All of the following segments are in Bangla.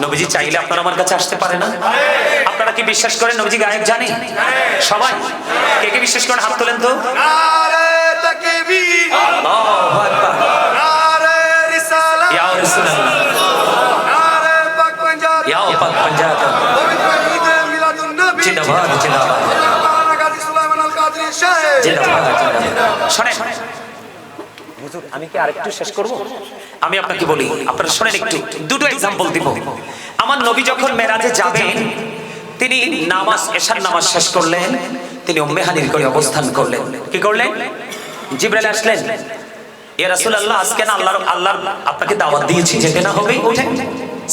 নবীজি চাইলে আপনারা আমার কাছে আসতে পারে না? আপনারা কি বিশ্বাস করেন নবীজি গায়ক জানে? সবাই? কে কে বিশ্বাস করেন? হাত তোলেন তো। জিন্দাবাদ জিন্দাবাদ। হুজুর, আমি কি আরেকটু শেষ করব? আমি আপনাকে বলি আপনারা শোনেন একটু দুটো এক্সাম্পল দিব। আমার নবী যখন মেরাজে যাবেন তিনি নামাজ এশার নামাজ শেষ করলেন তিনি উম্মেহানির করে অবস্থান করলেন। কি করলেন? জিব্রাইল আসলেন। ইয়া রাসূলুল্লাহ আজকে না আল্লাহর আল্লাহর আপনাকে দাওয়াত দিয়েছি যেতে না হবে উঠেন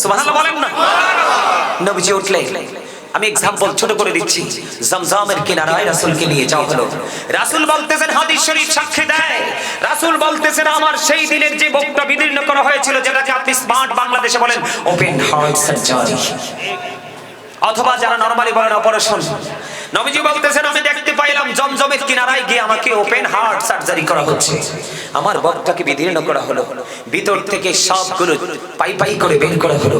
সুবহানাল্লাহ বলেন না। নবীজি উঠলেন। আমি এক্সাম্পল ছোট করে দিচ্ছি। জমজমের কিনারায় রাসূলকে নিয়ে যাওয়া হলো। রাসূল বলতেছেন, হাদিস শরীফ সাক্ষী দেয়। রাসূল বলতেছেন, আমার সেই দিনের যে বক্তা বিদীর্ণ করা হয়েছিল, যেটাকে আপনি স্মার্ট বাংলাদেশে বলেন ওপেন হার্ট সার্জারি অথবা যারা নরমালি বলেন অপারেশন নবীজি বলতেছেন, আমি দেখতে পাইলাম জমজমের কিনারায় গিয়ে আমাকে ওপেন হার্ট সার্জারি করা হচ্ছে। আমার বকটাকে বিদীর্ণ করা হলো। ভিতর থেকে সবগুলো পাই পাই করে বের করা হলো।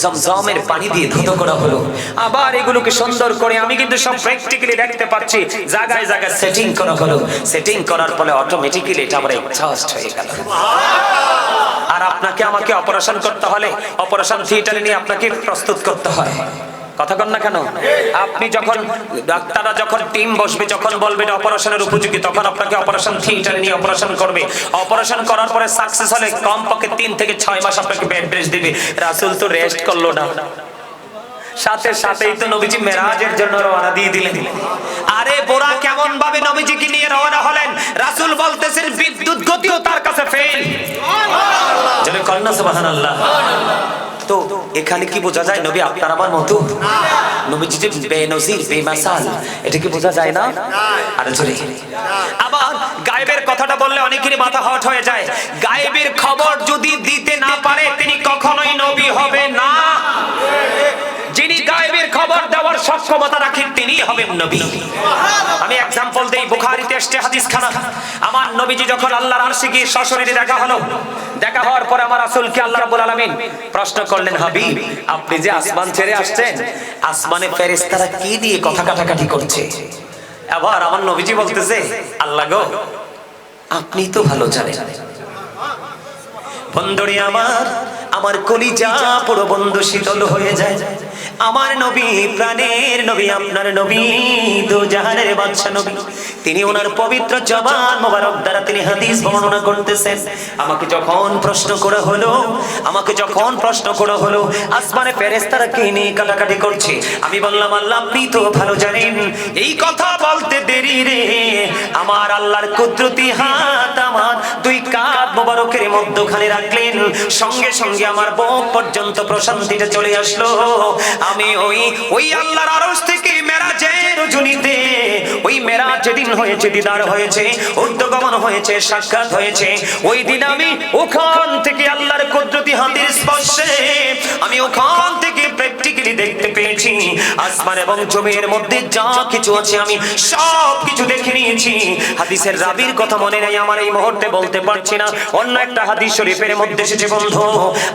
জমজমের পানি দিয়ে ধুতো করা হলো। আবার এগুলোকে সুন্দর করে আমি কিন্তু সব প্র্যাকটিক্যালি দেখতে পাচ্ছি। জায়গায় জায়গায় সেটিং করা হলো। সেটিং করার ফলে অটোমেটিক্যালি এটা আমার এক্সস্ট হয়ে গেল। আর আপনাকে আমাকে অপারেশন করতে হলে অপারেশন থিয়েটারে নিয়ে আপনাকে প্রস্তুত করতে হয়। কথা কন না কেন? আপনি যখন ডাক্তাররা যখন টিম বসবে যখন বলবে এটা অপারেশনের উপযোগী তখন আপনাকে অপারেশন থিয়েটারে নিয়ে অপারেশন করবে। অপারেশন করার পরে সাকসেস হলে কমপক্ষে তিন থেকে ছয় মাস আপনাকে বেড রেস্ট দিবে। রাসূল তো রেস্ট করল না। সাথে সাথেই তো নবীজি মেরাজের জন্য রওনা দিয়ে দিলেন। আরে বোরা কেমন ভাবে নবীজিকে নিয়ে রওনা হলেন? রাসূল বলতেছেন বিদ্যুৎ গতিও তার কাছে ফেল কন্যা সুবহানাল্লাহ। তো এখানে কি বোঝা যায়? নবী, আপনার আমার মতো নবীজি বেনজির, বেমাসাল, এটা কি বোঝা যায় না? আরে জোরে আবার গায়েবের কথাটা বললে মাথা হট হয়ে যায়। গায়েবের খবর যদি দিতে না পারে, তিনি কখনোই নবী হবে না। যিনি গায়েবের খবর দেওয়ার সক্ষমতা রাখেন তিনি হবেন নবী। আমি এক্সাম্পল দেই, বুখারীতে এসছে হাদিস খানা আমার নবীজি যখন আল্লাহর আরশে গিয়ে দেখা হলো দেখা হওয়ার পরে আমার রাসূলকে আল্লাহ রাব্বুল আলামিন প্রশ্ন করলেন, হাবিব, আপনি যে আসমান ছেড়ে আসছেন, আসমানে ফেরেশতারা কি দিয়ে কথা কাটাকাটি করছে? আবার আমার নবীজি বলতেছে, আল্লাহ গো, আপনি তো ভালো জানেন। বন্ধুরে আমার আমার কলিজা পুরো বন্ধু শীতল হয়ে যায়। আমার নবী, প্রাণের নবী, আপনার নবী দু জাহানের বাদশা নবী। তিনি ওনার পবিত্র জবান মোবারক দ্বারা তিনি হাদিস বর্ণনা করতেছেন। আমাকে যখন প্রশ্ন করা হলো, আমাকে যখন প্রশ্ন করা হলো, আসমানে ফেরেশতারা কে নিয়ে কাটাকাটি করছে? আমি বললাম, আল্লাহ, আপনি তো ভালো জানেন। এই কথা বলতে দেরি রে। আমার আল্লাহর কুদরতি হাত মোবারকের মধ্যখানে রাখলেন। সঙ্গে সঙ্গে আমার বুক পর্যন্ত প্রশান্তিটা চলে আসলো। আমি ওই ওই আল্লাহর আরশ থেকে মেরাজের রজনীতে ওই মেরাজ যেদিন হয়েছে, দিদার হয়েছে উর্দগমন হয়েছে, সাক্ষাৎ হয়েছে। ওই দিন আমি ওখান থেকে আল্লাহর কুদরতি হাতের স্পর্শে, আমি ওখান থেকে প্র্যাকটিক্যালি দেখতে পেয়েছি আসমান এবং জমির মধ্যে যা কিছু আছে আমি সব কিছু দেখে নিয়েছি। হাদিসের রাবির কথা মনে নেই, আমার এই মুহূর্তে বলতে পারছি না। অন্য একটা হাদিস শরীফের মধ্যে এসেছে, বন্ধু।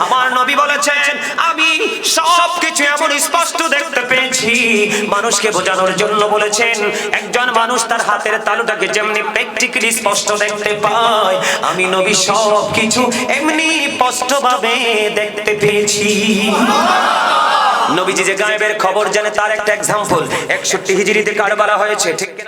আমার নবী বলেছেন, আমি সব কিছু এমন স্পষ্ট দেখতে পেয়েছি। মানুষকে বোঝানোর জন্য বলেছেন, একজন মানুষ তার হাতের তালুটাকে যেমনি প্র্যাকটিক্যালি স্পষ্ট দেখতে পায়, আমি নবী সব কিছু এমনি স্পষ্টভাবে দেখতে পেয়েছি। নবীজি যে গায়েবের খবর জানে তার একটা এক্সাম্পল একষট্টি হিজড়িতে কারবারা হয়েছে ঠিক